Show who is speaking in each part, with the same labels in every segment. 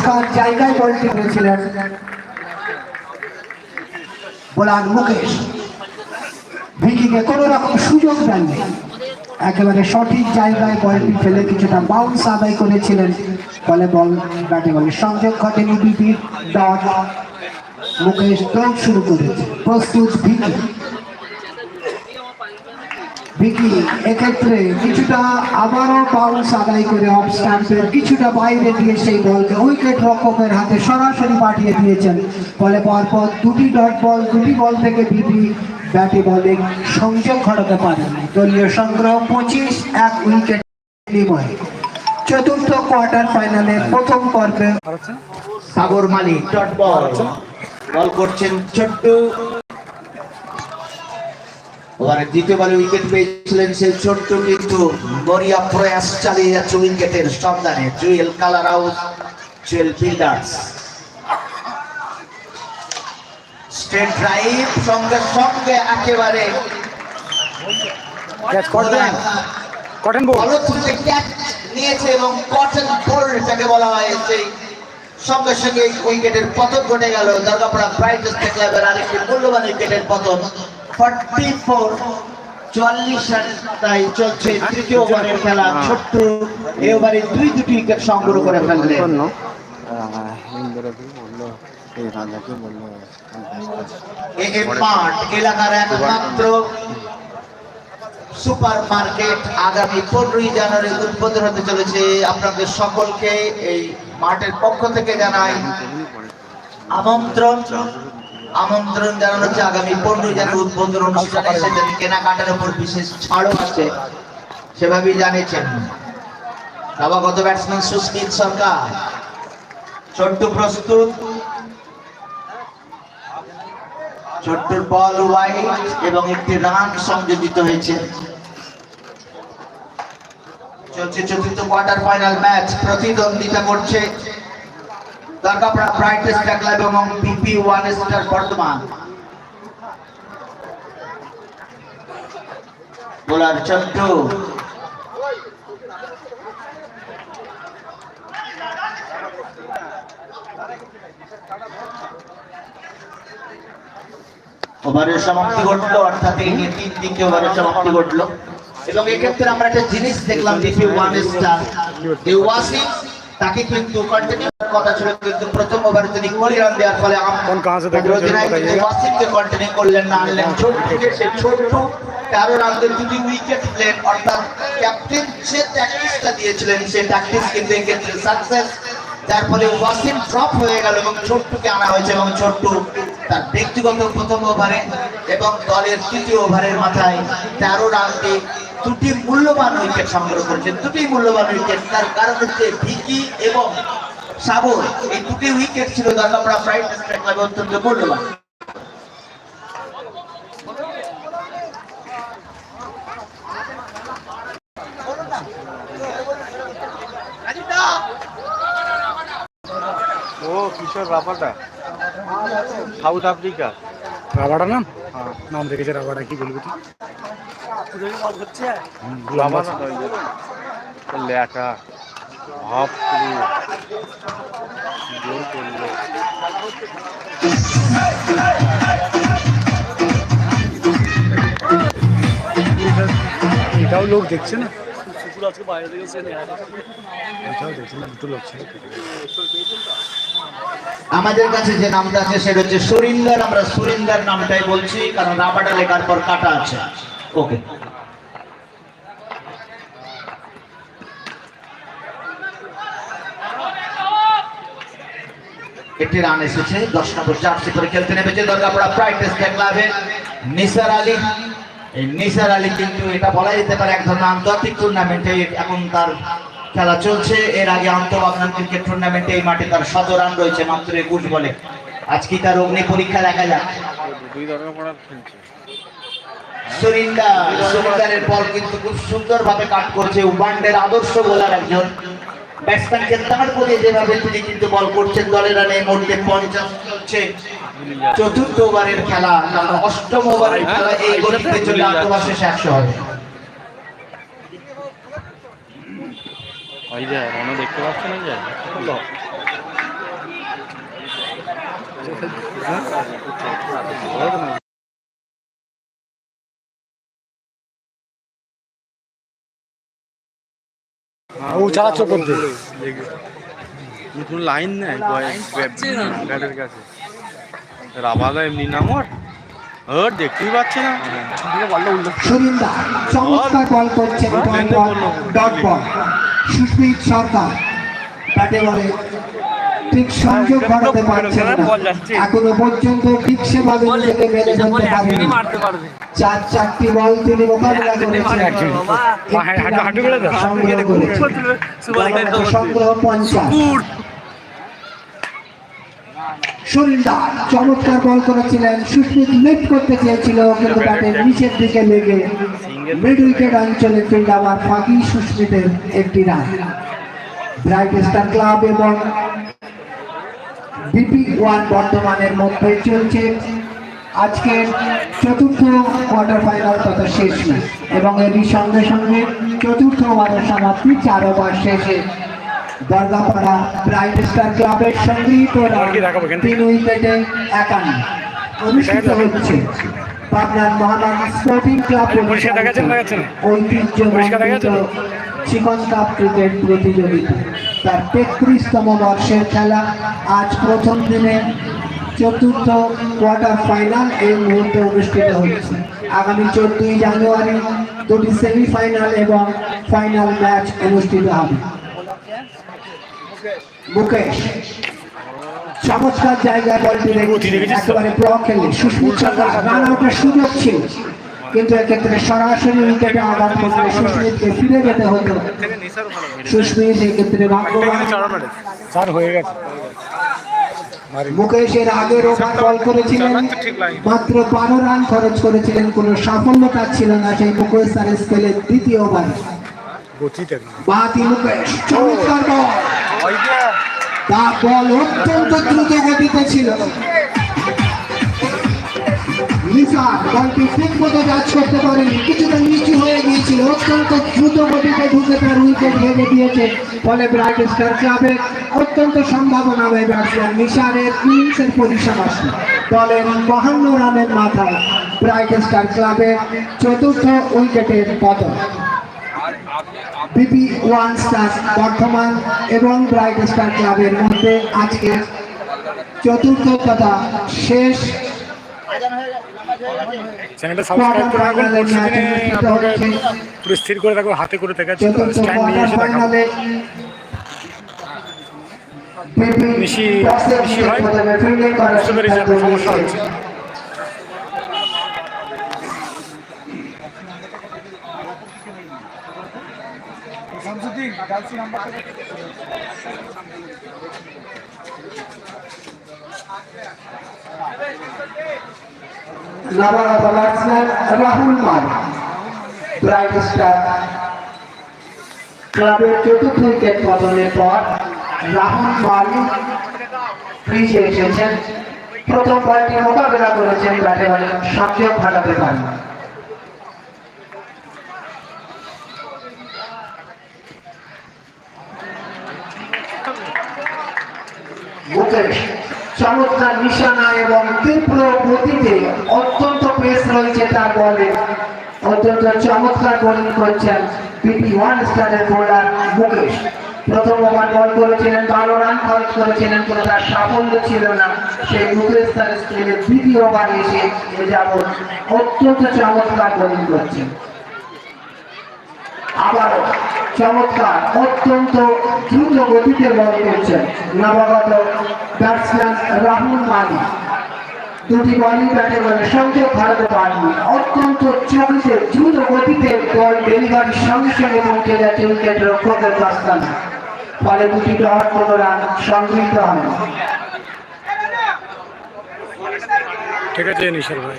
Speaker 1: চমৎকার জায়গায় বলটি করেছিলেন বোলার মুকেশ, ভিকিকে কোনো রকম সুযোগ দেননি। একেবারে সঠিক জায়গায় বলটি ফেলে কিছুটা বাউন্স আদায় করেছিলেন। ফলে বল, ব্যাটে বলে সংযোগ ঘটেনি বিপির ডট মুকেশ দৌড় শুরু করেছে। প্রস্তুত ভিকি। ভিকি এক্ষেত্রে কিছুটা আবারও বাউন্স আদায় করে অফ স্ট্যাম্পের কিছুটা বাইরে দিয়ে সেই বলকে উইকেট রক্ষকের হাতে সরাসরি পাঠিয়ে দিয়েছেন। ফলে পরপর দুটি ডট বল দুটি বল থেকে ভিপি ব্যাটে বলে সংযোগ ঘটাতে পারেন দলীয় সংগ্রহ পঁচিশ এক উইকেট বিনিময়ে। চতুর্থ কোয়ার্টার ফাইনালের প্রথম পর্বে
Speaker 2: সাগর মালিক ডট বল বল করছেন ছোট্ট ওভারের দ্বিতীয়বার উইকেট পেয়েছিলেন সেই ছোট্ট কিন্তু বরিয়া প্রয়াস চালিয়ে যাচ্ছে উইকেটের সন্ধানে। Jewel colour house Jewel builders straight drive সঙ্গে সঙ্গে একেবারে
Speaker 3: কটন বল
Speaker 2: নিয়েছে এবং কটন বোল্ড যাকে বলা হয় সেই সঙ্গে সঙ্গে উইকেটের পতন ঘটে গেল। দুর্গাপুরা ব্রাইটার্স ক্লাবের আরেকটি মূল্যবান উইকেটের পতন। ফর্টি ফোর চুয়াল্লিশ তাই চলছে তৃতীয় ওভারের খেলা। ছোট্ট ওভারে দুই দুটি উইকেট সংগ্রহ করে ফেললেন। এলাকার একমাত্র সুপার মার্কেট আগামী পনেরোই জানুয়ারি উদ্বোধন হতে চলেছে। আপনাদের সকলকে এই মাঠের পক্ষ থেকে জানাই আমন্ত্রণ। আমন্ত্রণ জানানো হচ্ছে আগামী পনেরোই জানুয়ারি উদ্বোধন অনুষ্ঠানে। সেটা কেনাকাটার উপর বিশেষ ছাড়ও আছে। সেভাবেই জানিয়েছেন নবাগত ব্যাটসম্যান সুস্মিত সরকার। ছোট্ট প্রস্তুত। ছোট্ট বল ওয়াইড এবং একটি রান সংযোজিত হয়েছে। চলছে চতুর্থ কোয়ার্টার ফাইনাল ম্যাচ প্রতিদ্বন্দ্বিতা করছে দরগাপাড়া ক্লাব এবং বিপি ওয়ান স্টার বর্তমান। বোলার ওভারের সমাপ্তি ঘটলো, অর্থাৎ এই নিয়ে তিন তিনটে ওভারের সমাপ্তি ঘটলো। এবং এক্ষেত্রে আমরা একটা জিনিস দেখলাম ডিপি ওয়ান স্টার তাকে কিন্তু কন্টিনিউ কথা ছিল কিন্তু প্রথম ওভারে তিনি কুড়ি রান দেওয়ার ফলে? ওয়াসিমকে কন্টিনিউ করলেন না আনলেন। ছোট্টুকে সে ছোট্ট তেরো রান দিয়ে দুটি উইকেট নিলেন অর্থাৎ ক্যাপ্টেন যে দিয়েছিলেন সেই কিন্তু এক্ষেত্রে সাকসেস যার ফলে ওয়াসিম ড্রপ হয়ে গেল এবং ছোট্টুকে আনা হয়েছে এবং ছোট্ট তার ব্যক্তিগত প্রথম ওভারে এবং দলের তৃতীয় ওভারের মাথায় তেরো রান দিয়ে দুটি মূল্যবান উইকেট সংগ্রহ করেছেন। দুটি মূল্যবান উইকেট তার কারণ হচ্ছে ভিকি এবং সাগর। এই দুটি উইকেট ছিল প্রাইড ক্লাবে অত্যন্ত মূল্যবান।
Speaker 3: ও কিশোর রাবাটা? South Africa. রাবাটা নাম? নাম রেখেছে রাবাটা কি বলবি তুই? রাবা না লেখা ভাব করল। এটাও লোক দেখছে না? এটাও দেখছে না দুটো লোক ছিল।
Speaker 2: আমাদের কাছে যে নামটা আছে সেটা হচ্ছে সুরিন্দার। আমরা সুরিন্দার নামটাই বলছি কারণ রাবাটা লেখার পর কাটা আছে। ওকে একটি রান এসেছে দশ নম্বর জার্সি করে খেলতে নেমেছে দরগাপাড়া প্রাইটেস ক্লাবে নিসার আলী এই নিসার আলী কিন্তু এটা বলা যেতে পারে এক ধরনের আন্তর্জাতিক টুর্নামেন্টে এখন তার খেলা চলছে। এর আগে আন্তঃবাগনান ক্রিকেট টুর্নামেন্টে এই মাঠে তার শত রান রয়েছে মাত্র একুশ বলে। আজকে তার অগ্নি পরীক্ষা দেখা যাক। সুরিন্দা সুরিন্দারের বল কিন্তু খুব সুন্দরভাবে কাট করছে। ওয়ানডের আদর্শ বোলার একজন। ব্যাটসম্যানকে দাঁড় করে যেভাবে তিনি কিন্তু বল করছেন দলের রানে এই পঞ্চাশ চলছে। চতুর্থ ওভারের খেলা অষ্টম ওভারের খেলা এই গতিতে চলে আত্মবাস শেষে একশো হবে।
Speaker 3: ওই যে রনো দেখতে পাচ্ছে না যে? ও চালাচ্ছ করতে নতুন লাইন নেই ব্যাটের কাছে। রাবাদা এমনি নামর। ওর দেখতেই পাচ্ছে না।
Speaker 1: সুরিন্দা চমৎকার বল করছেন ডট বল সুস্মিত সর্দার ব্যাটে বলে ঠিক সংযোগ বাড়াতে পারছেন না। এখনও পর্যন্ত ঠিক সেভাবে নিজেকে মেনে ধরতে পারেনি চার চারটি বল তিনি মোকাবিলা করেছেন। সংগ্রহ পঞ্চাশ। সুরিন্দা চমৎকার বল করেছিলেন। সুস্মিত লিফট করতে চেয়েছিল কিন্তু ব্যাটের নিচের দিকে লেগে মিড উইকেট অঞ্চলে ফিল্ড আবার ফাঁকি সুস্মিতের একটি রান। ব্রাইট স্টার ক্লাব এবং বিপি ওয়ান বর্তমানের মধ্যে চলছে। আজকের চতুর্থ কোয়ার্টার ফাইনাল তথা শেষ ম্যাচ এবং এরই সঙ্গে সঙ্গে চতুর্থ ওভারের সমাপ্তি চার ওভার শেষে। দরগাপাড়া ব্রাইট স্টার ক্লাবের সংগৃহীত রান তিন উইকেটে একান্ন। অনুষ্ঠিত হচ্ছে পাবনার মহানাম স্পোর্টিং ক্লাব ঐতিহ্য
Speaker 3: তো?
Speaker 1: চিকন কাপ ক্রিকেট প্রতিযোগিতা। তার তেত্রিশতম বর্ষের খেলা আজ প্রথম দিনে চতুর্থ কোয়ার্টার ফাইনাল এই মুহূর্তে অনুষ্ঠিত হচ্ছে আগামী চোদ্দই জানুয়ারি দুটি সেমিফাইনাল এবং ফাইনাল ম্যাচ অনুষ্ঠিত হবে। মুকেশ চমৎকার জায়গায় বলটি একেবারে ব্লক খেলে সুস্মিত সরকার রান আউটের সুযোগ ছিল। কিন্তু এক্ষেত্রে সরাসরি উইকেটে আঘাত করলে সুস্মিতকে ফিরে যেতে হতো। সুস্মিত এক্ষেত্রে
Speaker 3: হয়ে
Speaker 1: মুকেশের আগের ওভার বল করেছিলেন মাত্র বারো রান খরচ করেছিলেন কোনো সাফল্য তার ছিল না সেই মুকেশ তার স্পেলের দ্বিতীয় ওভারে। বাতি মুকেশ চমৎকার বল। তার বল অত্যন্ত দ্রুত গতিতে ছিল। নিসার বলটি ঠিক মতো জাজ করতে পারেনি। কিছুটা নিচু হয়ে গিয়েছিল। অত্যন্ত দ্রুত গতিতে ঢুকে তার উইকেট ভেঙে দিয়েছে। ফলে ব্রাইট স্টার ক্লাবের অত্যন্ত সম্ভাবনাময় ব্যাটসম্যান নিসারের ইনিংসের পজিশন আসে দলের বাহান্ন রানের মাথায় ব্রাইট স্টার ক্লাবের চতুর্থ উইকেটের পতন বিপি ওয়ান স্টার বর্ধমান এবং ব্রাইট স্টার ক্লাবের মধ্যে আজকে চতুর্থ তথা শেষ
Speaker 3: চ্যানেলটা সাবস্ক্রাইব করে রাখুন পরশু দিনে আপনাকে পুরো স্থির করে রাখব হাতে করে দেখাচ্ছি তো স্ট্যান্ড নিয়ে এসে দেখাবো বুঝতে পেরেছি আপনার সমস্যা। হচ্ছে।
Speaker 1: নবাগত ব্যাটসম্যান রাহুল মান ব্রাইট স্টার ক্লাবের চতুর্থ উইকেট পতনের পর রাহুল মান ক্রিজে এসেছেন। প্রথম বলটি মোকাবেলা করেছেন ব্যাটে বলে সংযোগ ঘটাতে পারেন। মুকেশ চমৎকার নিশানা এবং তীব্র গতিতে অত্যন্ত পেস রয়েছে তার বলে অত্যন্ত চমৎকার বোলিং করছেন পিপি ওয়ান স্টারের বোলার মুকেশ। প্রথম ওভার বল করেছিলেন বারো রান খরচ করেছিলেন কোনো তার সাফল্য ছিল না। সেই মুকেশ তার স্কেলে দ্বিতীয় ওভার এসে এ অত্যন্ত চমৎকার বোলিং করছেন। চমৎকার, অত্যন্ত দ্রুত গতিতে বল করছেন নবাগত ব্যাটসম্যান রাহুল মালি দুটি বলই ব্যাটে বলে সংযোগ ভারতে পারেনি অত্যন্ত চবিতে দ্রুত গতিতে বল ডেলিভারির সঙ্গে সঙ্গে পৌঁছে যাচ্ছে উইকেট রক্ষকের বাস্তানে ফলে দুটি ডট কোনো রান সংগৃহীত হয়
Speaker 3: ঠিক আছে নিশার ভাই।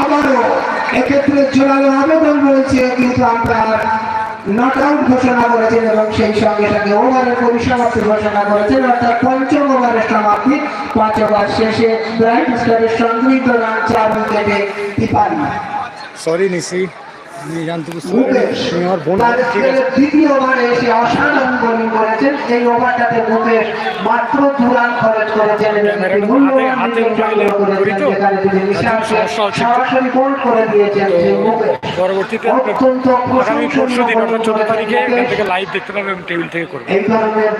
Speaker 1: আবারও এক্ষেত্রে জোরালো আবেদন রয়েছে, কিন্তু আপনার নট আউট ঘোষণা করেছেন এবং সেই সঙ্গে সঙ্গে ওভারের পরিসমাপ্তি ঘোষণা করেছেন, অর্থাৎ পঞ্চম ওভারের সমাপ্তি, পাঁচ ওভার শেষে ব্রাইট স্টারের সংগৃহীত রান চার উইকেটে তিপান্ন
Speaker 4: সরি নিশি আমি জানতে বুঝতে
Speaker 1: মুকেশ
Speaker 4: পারিনি তুমি আমার বোন ঠিক আছে।
Speaker 1: দ্বিতীয় ওভারে এসে অসাধারণ বোলিং করেছেন। এই ওভারটাতে মুকেশ মাত্র দু রান খরচ করেছেন।
Speaker 4: হাতে-
Speaker 1: করেছেন,
Speaker 4: করি।
Speaker 1: সরাসরি বোল্ড দিয়েছেন
Speaker 4: পরবর্তীতে আগামী পরশু দিন অর্থাৎ চোদ্দ তারিখে এখান থেকে লাইভ দেখতে পাবে এবং টেবিল থেকে করব
Speaker 1: এই ধরনের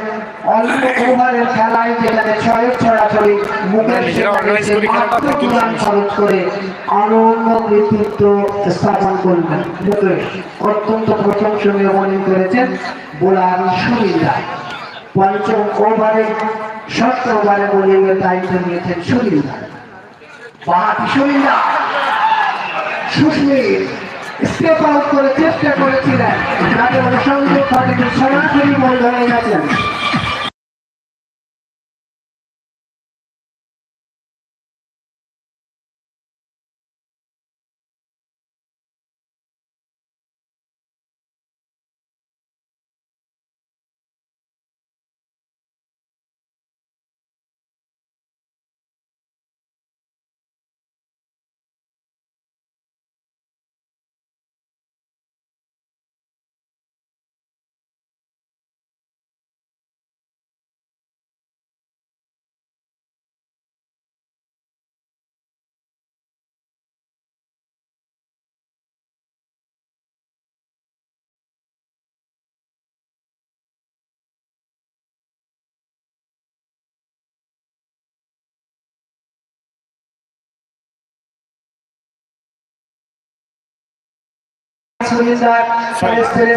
Speaker 1: অল্প ওভারের খেলায় যেখানে ছয়ের ছড়াছড়ি মুখের
Speaker 4: নিজেরা organize করি খেলাটা,
Speaker 1: মাত্র
Speaker 4: কিন্তু
Speaker 1: দু রান খরচ করে অনন্য কৃতিত্ব স্থাপন মুকেশ অত্যন্ত প্রশংসনীয় বোলিং করেছেন বোলার সুবিধা পঞ্চম ওভারে, ষষ্ঠ ওভারে বোলিং এর দায়িত্ব নিয়েছেন সুবিধা বাহাতি সুবিধা সুস্মিত স্টেপ আউট করে চেষ্টা করেছিলেন। সরাসরি বল হয়ে গেছেন।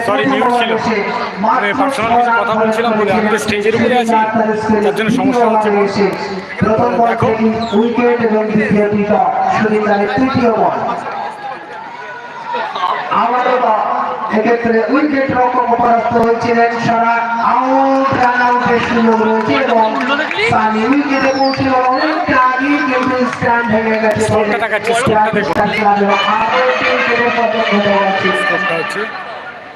Speaker 4: Sorry, mute ছিল। আমি personal কিছু কথা বলছিলাম বলে আমি তো stage উপরে আছি। তার জন্য সমস্যা হচ্ছে। দেখো।
Speaker 1: উইকেট এবং দ্বিতীয় উইকেট সুনীতারের তৃতীয় বল আবারও বা এক্ষেত্রে উইকেট রক্ষক পরাস্ত হয়েছিলেন সারা আউট রান আউটের সুযোগ রয়েছে এবং সানি উইকেটে পৌঁছিল। অনেকটা আগে কিন্তু স্ট্যান্ড ভেঙে গেছে।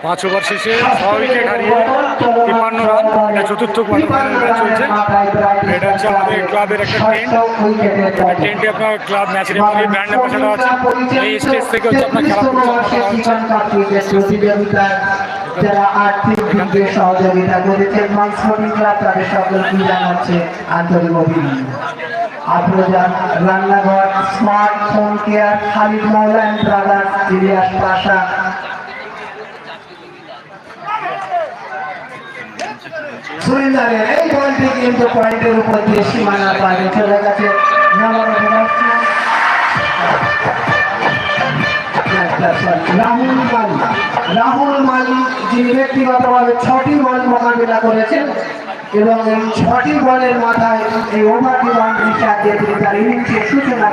Speaker 4: পাঁচ ওভার শেষে ছ উইকেট হারিয়ে তিপ্পান্ন রান এটা চতুর্থ কোয়ার্টার চলছে এটা হচ্ছে আমাদের ক্লাবের একটা টেন্ট টেন্টে আপনার club match referee brand ambassador আছে এই স্টেজ থেকে হচ্ছে আপনার খেলা
Speaker 1: সহযোগিতা করেছেন রান্নাঘর smart phone care Khalid Moula and brother Ilias Pasha সুরিন্দারের এই বলটি কিন্তু পয়েন্টের উপর দিয়ে সীমানা বাইরে চলে গেছে। রাহুল মালিক রাহুল মালিক যিনি ব্যক্তিগতভাবে ছটি বল মোকাবিলা করেছেন এবং এই ছটি বলের মাথায় এই ওভারটি বাউন্ডারি সাহায্যে তিনি তার ইনিংসের সূচনা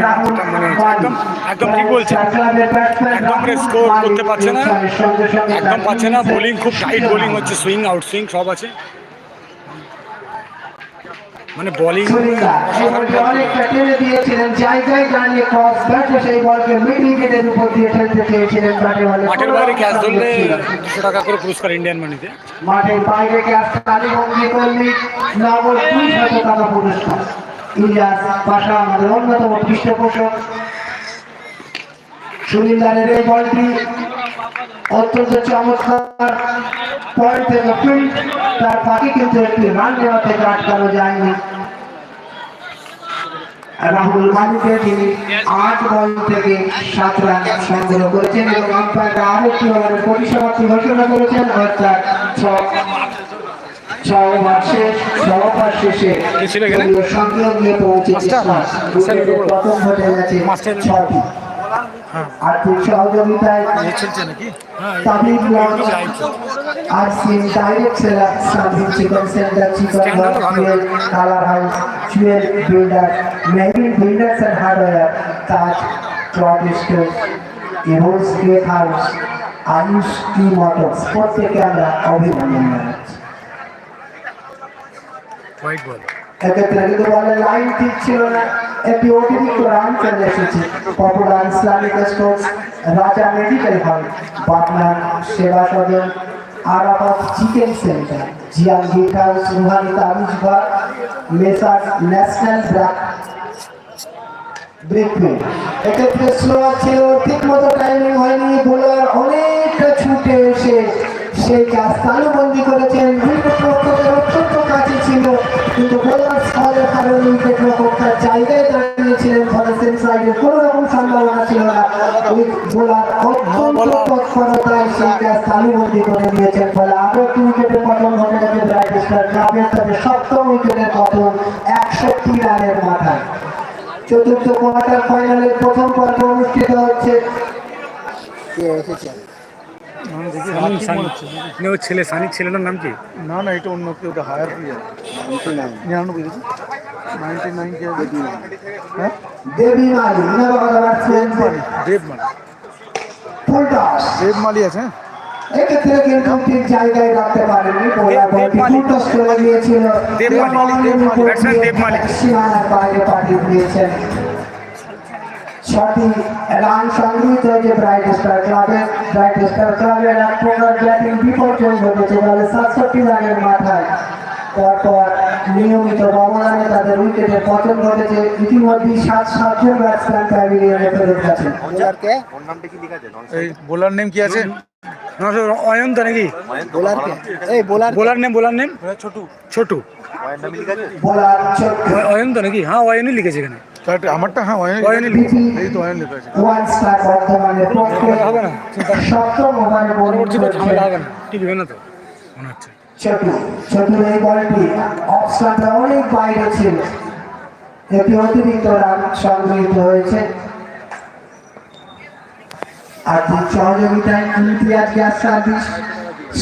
Speaker 1: রাহুল
Speaker 4: মানে একদম- একদম ঠিক একদম স্কোর করতে পারছে না। একদম পাচ্ছে না। বোলিং খুব টাইট বোলিং হচ্ছে সুইং আউট সুইং সব আছে। মানে বোলিং
Speaker 1: সুরিন্দা এই বলটি অনেকটা দিয়েছিলেন জায়গায় দাঁড়িয়ে ক্রস ব্যাটে সেই বলকে মিড উইকেটের উপর দিয়ে খেলতে চেয়েছিলেন ব্যাটে বলে।
Speaker 4: মাঠের বাইরে ক্যাচ ধরলে দুশো টাকা করে পুরস্কার ইন্ডিয়ান মানিতে
Speaker 1: মাঠের বাইরে ক্যাচ তালিবন্দি করলে নগদ দুই টাকা পুরস্কার। ইলিয়াস পাশা আমাদের অন্যতম পৃষ্ঠপোষক। সুনীলদারের এই বলটি অত্যন্ত চমৎকার পয়েন্ট থেকে ফিল্ড তার ফাঁকে কিন্তু একটি রান নেওয়া থেকে আটকানো যায়নি। রাহুল মালিকে তিনি আট বল থেকে সাত রান সংগ্রহ করেছেন এবং আম্পায়াররা আরেকটি ওভারের পরিসমাপ্তি ঘোষণা করেছেন। অর্থাৎ ছ ওভার শেষ ছ ওভার শেষে সংগ্রহ নিয়ে। উইকেটের পতন ঘটে গেছে ছটি। আর্থিক সহযোগিতায়
Speaker 4: হ্যাঁ
Speaker 1: তাবিব লঞ্চ
Speaker 4: live
Speaker 1: R SIM direct seller service chicken centre chicken. Jewel colour house Jewel builder marine builders and hardware Taj cloth store ইভোস cake house Ayush T motors প্রত্যেকে আমরা অভিনন্দন জানাচ্ছি। এক্ষেত্রে কিন্তু বলে, লাইন ঠিক ছিল না। একটি অতিরিক্ত রান চলে এসেছে। Popular Islamic sports Raja medical hall partner সেবা সদন আরাফাত চিকেন সেন্টার, জিয়ান গিট হাউস রুহানি তাবিজ ঘর, মেসার ন্যাশনাল ব্র্যাক ব্রেকমেন্ট এক্ষেত্রে স্লোয়ার ছিল ঠিক মতো টাইমিং হয়নি বোলার অনেকটা ছুটে এসে সেই কাজ তালুবন্দি করেছেন। উইকেট কিন্তু বোলার ফলের কারণে উইকেট রক্ষক তার জায়গায় দাঁড়িয়েছিলেন কোনো রকম সম্ভাবনা ছিল না ওই বোলার অত্যন্ত তৎপরতায় করে দিয়েছেন ফলে একটি উইকেটের পতন ক্লাবের তবে সপ্তম উইকেটের পতন একষট্টি রানের মাথায় চতুর্থ কোয়ার্টার ফাইনালের প্রথম পর্ব অনুষ্ঠিত হচ্ছে।
Speaker 4: ওর ছেলে সানির ছেলেটার নাম কি?
Speaker 5: না না এটা অন্য কেউ ওটা হায়ার প্লেয়ার নিরানব্বই বুঝেছি নাইনটি নাইন হ্যাঁ?
Speaker 1: দেবী মালি নবাগত ব্যাটসম্যান
Speaker 5: দেব মালি দেব মালি আছে হ্যাঁ?
Speaker 1: এক্ষেত্রে কিন্তু ঠিক জায়গায় রাখতে পারেনি বোলার বলটি ফুল টস করে নিয়েছিল
Speaker 4: দেব মালি,
Speaker 1: দেব মালি
Speaker 4: ব্যাটসম্যান দেব
Speaker 1: সীমানার বাইরে পাঠিয়ে দিয়েছেন। ছটি রান সংগৃহীত হয়েছে ব্রাইট স্টার ক্লাবের ব্রাইট স্টার ক্লাবের এক ব্যাটিং বিপর্যয় ঘটেছে দলে সাতষট্টি রানের মাথায়। পরপর নিয়মিত ব্যবধানে তাদের উইকেটের পতন ঘটেছে। ইতিমধ্যে সাত সাতজন ব্যাটসম্যান প্যাভিলিয়নে ফেরত গেছেন
Speaker 5: এই বোলার নেম কি আছে?
Speaker 4: অয়ন্ত নাকি?
Speaker 1: এই bowler
Speaker 4: bowler name bowler name
Speaker 5: Chhotu.
Speaker 4: Chhotu.
Speaker 1: Bowler
Speaker 4: Ayanta নাকি? হ্যাঁ অয়নই লিখেছে এখানে।
Speaker 5: তার আমারটা হ্যাঁ অয়ন
Speaker 4: অয়নই লিখেছে
Speaker 5: এই তো অয়ন লেখা
Speaker 1: ওয়ান স্টার বর্ধমানে পক্ষে
Speaker 4: হবে না
Speaker 1: সপ্তম ওভারে বোলিং
Speaker 4: পরবর্তীতে ঝামেলা হবে না ঠিক হবে না তো? মনে হচ্ছে।
Speaker 1: ছোটু ছোটুর এই বলটি অফ অনেক বাইরে ছিল। একটি অতিরিক্ত রান সংগৃহীত হয়েছে। আর্থিক সহযোগিতায় Imtiaz gas service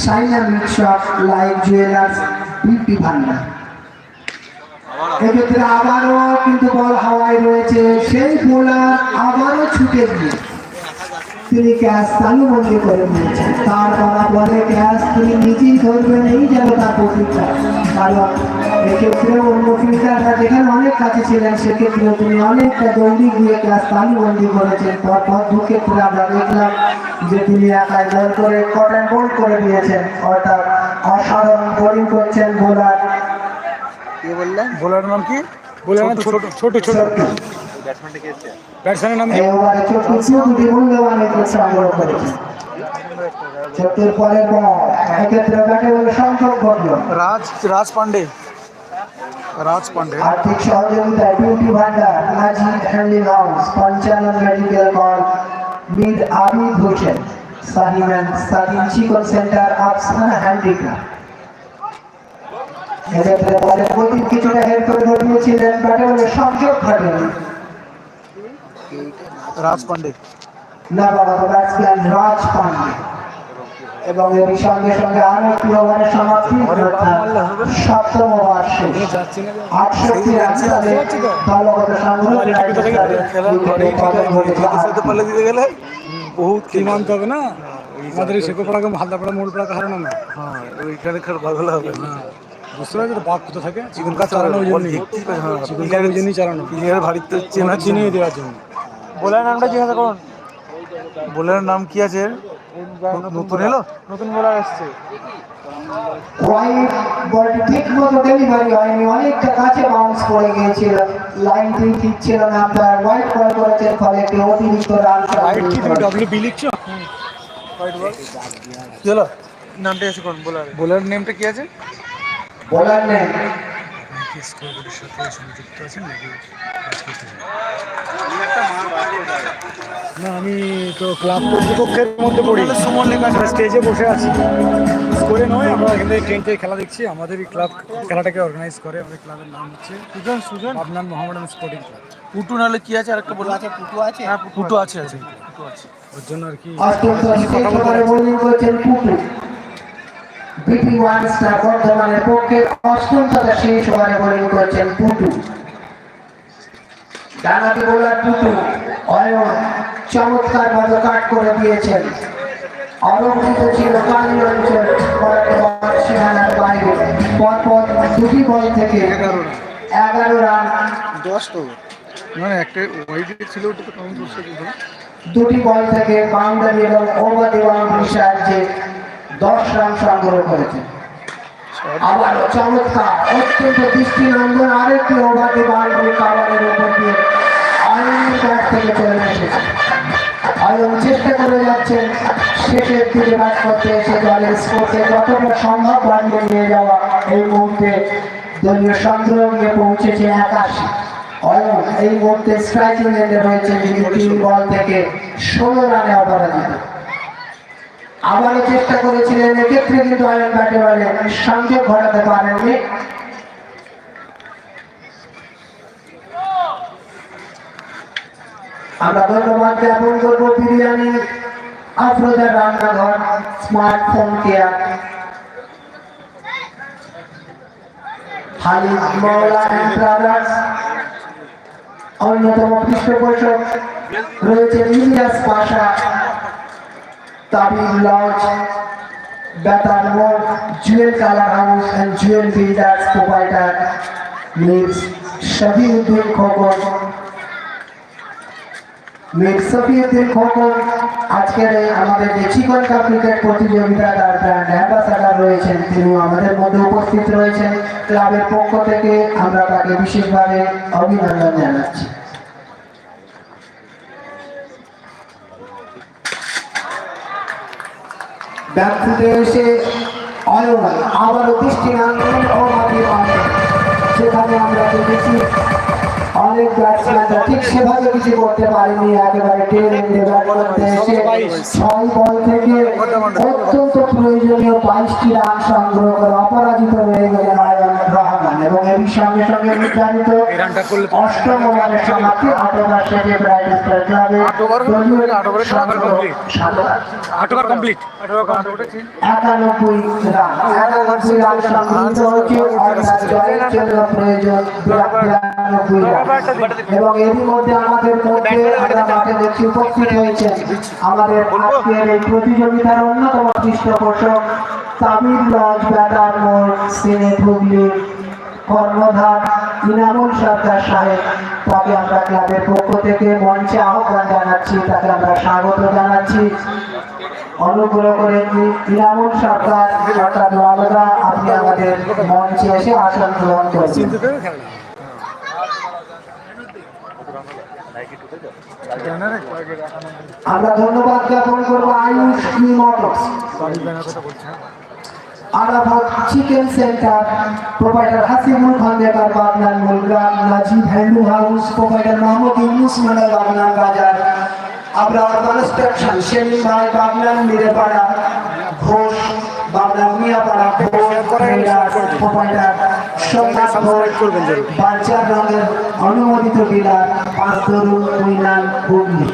Speaker 1: Saina meat shop live jewellers B P Bhandar. এক্ষেত্রে আবারও কিন্তু বল রয়েছে সেই বোলার আবারও ছুটে গিয়ে। তিনি ক্যাচ তালুবন্দি করে নিয়েছেন। তার বলা বলে ক্যাচ তিনি নিজেই ধরবেন এই যেন তার প্রতিজ্ঞা। কারণ এক্ষেত্রে অন্য ফিল্ডাররা যেখানে অনেক কাছে ছিলেন সেক্ষেত্রে তিনি অনেকটা দৌড়ি গিয়ে ক্যাচ তালুবন্দি করেছেন। পরপর দু ক্ষেত্রে আমরা দেখলাম যে তিনি একাই বল করে কট অ্যান্ড বোল্ড করে দিয়েছেন। অর্থাৎ অসাধারণ বোলিং করছেন বোলার।
Speaker 5: বোলারের নাম কি?
Speaker 4: বোলার নাম ছোট ছোট ছোট ব্যাটসম্যানের নাম কি
Speaker 1: এই ওভারে চতুর্থ দুটি মূল্যবান উইকেট সংগ্রহ করেছেন চতুর পরের বল এক্ষেত্রে ব্যাটে বলে সংযোগ ঘটল
Speaker 5: রাজ রাজ পান্ডে রাজ পান্ডে
Speaker 1: আর্থিক সহযোগিতায় বিউটি ভান্ডার নাজিদ হ্যান্ডিং হাউস পঞ্চানন মেডিকেল কল Mir Abid Hossain Sahiman Sahin chicken centre Afsana handicraft গতি কিছুটা হেড করে ঘটিয়েছিলেন ব্যাটে বলে সংযোগ ঘটেনি।
Speaker 5: রাজ পান্ডে।
Speaker 1: নবাগত ব্যাটসম্যান রাজ পান্ডে। এবং এর সঙ্গে সঙ্গে আরও একটি ওভারের সমাপ্তি সপ্তম ওভার শেষ। আটষট্টি রান তাদের দলগত সংগ্রহ
Speaker 5: বহুত
Speaker 4: কি মানতে হবে না? আমাদের এই শেখো পড়াকে হালদা পড়া মোড় পড়া কারণ না।
Speaker 5: হ্যাঁ ওইখানে খেলে ভালো হবে।
Speaker 4: হ্যাঁ। বুঝতে পারছি তো বাঘ কোথা থাকে? চিকন কাজ চালানো ওই জন্যই। চিকন কাজ ওই জন্যই চালানো।
Speaker 5: ভারীতে চেনা
Speaker 4: চিনিয়ে দেওয়ার জন্য।
Speaker 5: বোলার নামটা জিজ্ঞাসা করুন। বোলারের নাম কি আছে? নতুন এলো? নতুন বোলার আসছে
Speaker 1: হোয়াইট বলটি ঠিক মতো ডেলিভারি হয়নি। অনেকটা কাছে বাউন্স করে গিয়েছিল। লাইনটি ঠিক ছিল না। আপনার হোয়াইট বল করেছেন ফলে একটি অতিরিক্ত রান
Speaker 4: রাইট কি তুমি ডব্লিউ বি লিখছো?
Speaker 5: হলো নামটা কোন বোলার নেমটা কি আছে?
Speaker 1: বলার নেই?
Speaker 4: না আমি তো ক্লাব কর্তৃপক্ষের মধ্যে পড়ি।
Speaker 5: সুমন
Speaker 4: স্টেজে বসে আছি। স্কোরে নয় আমরা এখান থেকে ট্রেন থেকে খেলা দেখছি। আমাদেরই ক্লাব খেলাটাকে অর্গানাইজ করে আমাদের ক্লাবের নাম হচ্ছে
Speaker 5: Sujan Sujan.
Speaker 4: Pabnan Mohammedan sporting club.
Speaker 5: Putu নাহলে কি আছে? আরেকটা বোলার আছে পুটু আছে। হ্যাঁ পুটু আছে আছে। পুটু আছে
Speaker 4: ওর জন্য আর কি
Speaker 1: অষ্টম শেষ বিপি ওয়ান স্টার বর্ধমানের পক্ষে অষ্টম তথা শেষ ওভারে বোলিং করেছেন পুটু। ডানাতি বোলার পুটু অয়ন চমৎকার ভাবে কাট করে দিয়েছেন। অরক্ষিত ছিল কালী অঞ্চল সীমানার বাইরে। পরপর দুটি বল থেকে এগারো রান।
Speaker 5: দশ তো। মানে একটা ওয়াইড ছিল ওটা তো কাউন্ট করছে
Speaker 1: দুটি বল থেকে বাউন্ডারি এবং ওভার দি বাউন্ডারি সাহায্যে দশ রান সংগ্রহ করেছে। আবার চমৎকার, অত্যন্ত দৃষ্টিনন্দন, আরেকটি ওভার দি বাউন্ডারি কাভারের উপর দিয়ে করে সম্ভব নিয়ে যাওয়া এই এই রয়েছে ষোলো রানে আবারও চেষ্টা করেছিলেন, এক্ষেত্রে কিন্তু অয়ন ব্যাটে বলে সংযোগ ঘটাতে পারেননি। আমরা ধন্যবাদ জ্ঞাপন করব বিরিয়ানি, আফরোজার রান্নাঘর স্মার্টফোন কেয়ার হালিদ মৌলা অন্যতম পৃষ্ঠপোষক রয়েছে ইলিয়াস পাশা। তাবিব লজ, বেতার মোড়, Jewel colour house and Jewel builders provider miss Shafiuddin Khokon. Mir Shafiuddin Khokon, আজকের এই আমাদের যে চিকন কাপ ক্রিকেট প্রতিযোগিতা, তার ব্র্যান্ড অ্যাম্বাসাডার রয়েছেন তিনি আমাদের মধ্যে উপস্থিত রয়েছেন। ক্লাবের পক্ষ থেকে আমরা তাকে বিশেষভাবে অভিনন্দন জানাচ্ছি। ব্যাকফুটে এসে অয়ন আবারও দৃষ্টিনন্দন ও মাটি সেখানে আমরা দেখেছি অনেক ব্যাটসম্যানরা ঠিক সেভাবে কিছু করতে পারেনি একেবারে টেন ব্যাট করতে এসে ছয় বল থেকে অত্যন্ত প্রয়োজনীয় বাইশটি রান সংগ্রহ করে অপরাজিত হয়ে গেলেন আয়ন রহমান। এবং এর সঙ্গে সঙ্গে নির্ধারিত
Speaker 4: রানটা করলে তো-
Speaker 1: অষ্টম ওভারের সমাপ্তি আট ওভার শেষে ব্রাইট স্টার ক্লাবে
Speaker 5: আট ওভার
Speaker 1: দলীয়
Speaker 5: আট ওভারে
Speaker 1: সংগ্রহ
Speaker 5: complete।
Speaker 1: সাত
Speaker 4: আট ওভার কমপ্লিট
Speaker 1: একানব্বই রান। একানব্বই রান সংগৃহীত হয়েছে অর্থাৎ জয়ের জন্য প্রয়োজন বিরানব্বই রান। এবং এরই মধ্যে আমাদের মধ্যে আমরা দেখছি উপস্থিত হয়েছেন আমাদের আজকের এই প্রতিযোগিতার অন্যতম পৃষ্ঠপোষক তামিল লজ ব্যাটার মোড় সিনেট হুগলি কর্ণধার ইনামুল সরকার সাহেব তাকে আমরা ক্লাবের পক্ষ থেকে মঞ্চে আহ্বান জানাচ্ছি তাকে আমরা স্বাগত জানাচ্ছি। অনুগ্রহ করে ইনামুল সরকার সরকার আপনি আমাদের মঞ্চে এসে আসন গ্রহণ করছেন আমরা ধন্যবাদ জ্ঞাপন করব Ayush motors Arafat chicken centre, provider Hasibul Khandekar Bagnan Mulgram Najib হ্যান্ডু house, provider Mohammad Yunus Mondal Bagnan বাজার। আবরার কনস্ট্রাকশন সেলিম ভাই, বাগনান মিরেপাড়া ঘোষ, বাগনান মিয়াপাড়া প্রোভাইডার রঙের অনুমোদিত ডিলার পাঁচ তরুণ কুইনান হুগলি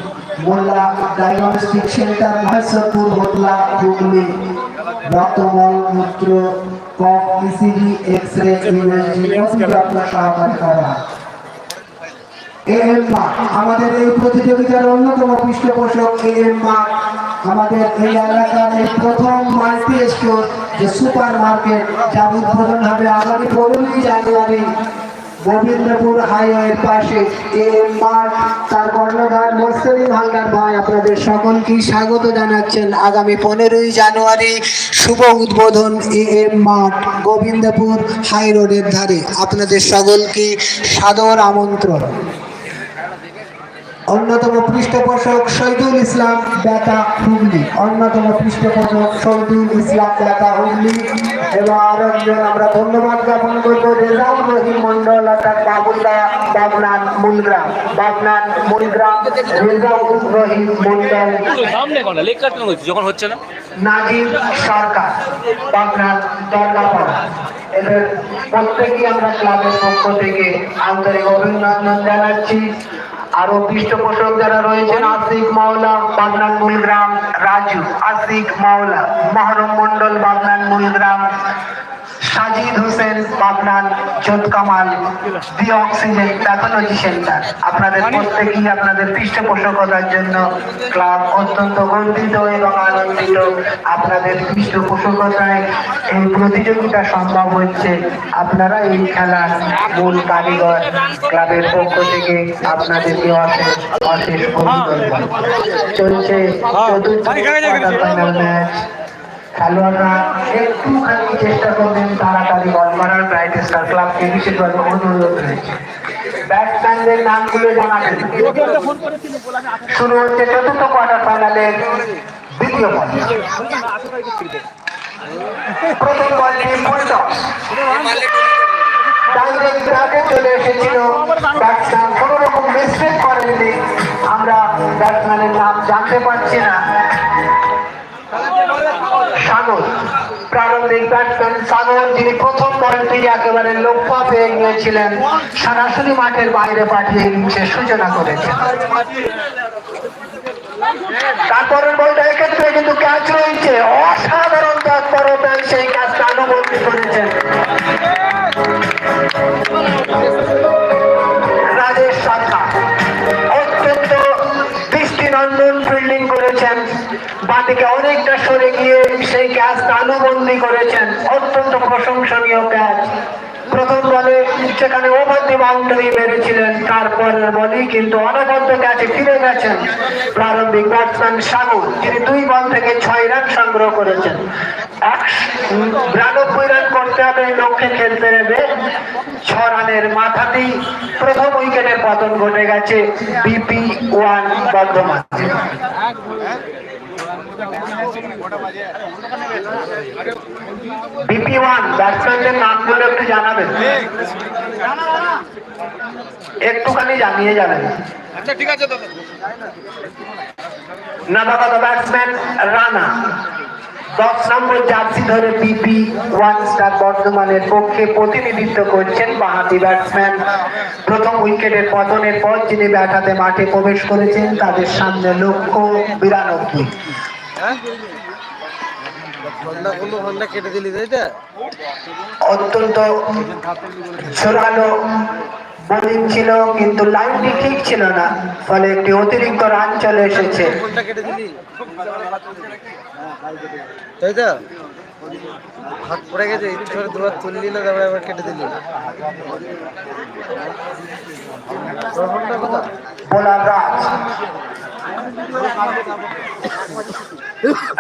Speaker 1: মোল্লা ডায়াগনস্টিক সেন্টার মহেশ্বরপুর হোটলা হুগলি। রক্তমল মূত্র কফ ইসিজি এক্স রে ইউএসজি যত্ন সহকারে করা। এএম মার্ক আমাদের এই প্রতিযোগিতার অন্যতম পৃষ্ঠপোষক এএম মার্ক আমাদের এই এলাকার প্রথম মাল্টি স্টোর যে সুপার মার্কেট যা উদ্বোধন হবে আগামী পনেরোই জানুয়ারি গোবিন্দপুর হাইওয়ের পাশে মার্ক তার কর্ণধার মোস্তরিম হালদার ভাই, আপনাদের সকলকে স্বাগত জানাচ্ছেন আগামী পনেরোই জানুয়ারি শুভ উদ্বোধন A M Mark Govindpur high রোডের ধারে। আপনাদের সকলকে সাদর আমন্ত্রণ। অন্যতম পৃষ্ঠপোষক শহীদুল ইসলাম বেতা হুগলি। অন্যতম পৃষ্ঠপোষক শহীদুল ইসলাম বেতা হুগলি। এবং আরও একজন আমরা ধন্যবাদ জ্ঞাপন করব রেজাউল রহিম মন্ডল অর্থাৎ বাবুল্লা বাগনান মূলগ্রাম। বাগনান মূলগ্রাম রেজাউল রহিম মন্ডল
Speaker 6: সামনে কোন লেখ যখন হচ্ছে না?
Speaker 1: নাজিম সরকার বাগনান দরগাপাড়া। এদের প্রত্যেকেই আমরা ক্লাবের পক্ষ থেকে আন্তরিক অভিনন্দন জানাচ্ছি। আরও পৃষ্ঠপোষক যারা রয়েছেন আশিক মাওলা বাগনান মূলগ্রাম রাজু আশিক মাওলা মহরম মন্ডল বাগনান মূলগ্রাম সাজিদ হোসেন পাবনান চোদ Kamal the oxygen pathology centre. আপনাদের প্রত্যেকেই আপনাদের পৃষ্ঠপোষকতার জন্য ক্লাব অত্যন্ত গর্বিত এবং আনন্দিত। আপনাদের পৃষ্ঠপোষকতায় এই প্রতিযোগিতা সম্ভব হচ্ছে। আপনারা এই খেলার মূল কারিগর ক্লাবের পক্ষ থেকে আপনাদেরকে অশেষ অশেষ অভিনন্দন। চলছে চতুর্থ ফাইনাল ম্যাচ খেলোয়াড়রা একটুখানি চেষ্টা করবেন তাড়াতাড়ি বল মারার ব্রাইট স্টার ক্লাবকে বিশেষভাবে অনুরোধ রয়েছে। ব্যাটসম্যানদের নামগুলো জানাবেন। শুরু হচ্ছে চতুর্থ কোয়ার্টার ফাইনালের দ্বিতীয় পর্যায়ে প্রথম বলটি ফুলটস ডাইরেক্ট ব্যাটে চলে এসেছিল ব্যাটসম্যান কোনো রকম মিসটেক করেনি আমরা ব্যাটসম্যানের নাম জানতে পারছি না। সাগর। প্রারম্ভিক ব্যাটসম্যান সাগর, যিনি প্রথম বলটি একেবারে লক্ষ্য পেয়ে গিয়েছিলেন। সরাসরি মাঠের বাইরে পাঠিয়ে ইনিংসের সূচনা করেছেন তারপরের বলটা এক্ষেত্রে কিন্তু ক্যাচ রয়েছে। অসাধারণ তৎপরতায় সেখানে ওভার বাউন্ডারি মেরেছিলেন, তারপরের কিন্তু অনবদ্য ক্যাচে ফিরে গেছেন প্রারম্ভিক ব্যাটসম্যান সাগর। যিনি দুই বল থেকে ছয় রান সংগ্রহ করেছেন। করতে হবে লক্ষ্যে খেলতে নেবে। ছ রানের মাথাতেই প্রথম উইকেটের পতন ঘটে গেছে BP one Bardhaman. BP one নামগুলো একটু জানাবেন। একটুখানি জানিয়ে যাবেন নবাগত ব্যাটসম্যান রানা। দশ নম্বর জার্সি ধরে বিপি ওয়ান স্টার বর্ধমানের পক্ষে প্রতিনিধিত্ব করছেন বাহাতি ব্যাটসম্যান প্রথম উইকেটের পতনের পর যিনি ব্যাট হাতে মাঠে প্রবেশ করেছেন তাদের সামনে লক্ষ্য বিরানব্বই। অত্যন্ত জোরালো বোলিং ছিল কিন্তু লাইনটি ঠিক ছিল না ফলে একটি অতিরিক্ত রান চলে এসেছে।
Speaker 5: তাই তো? হাত পড়ে গেছে একটু করে দুবার তুললি না তারপরে আবার কেটে দিলি।
Speaker 1: বোলার রাজ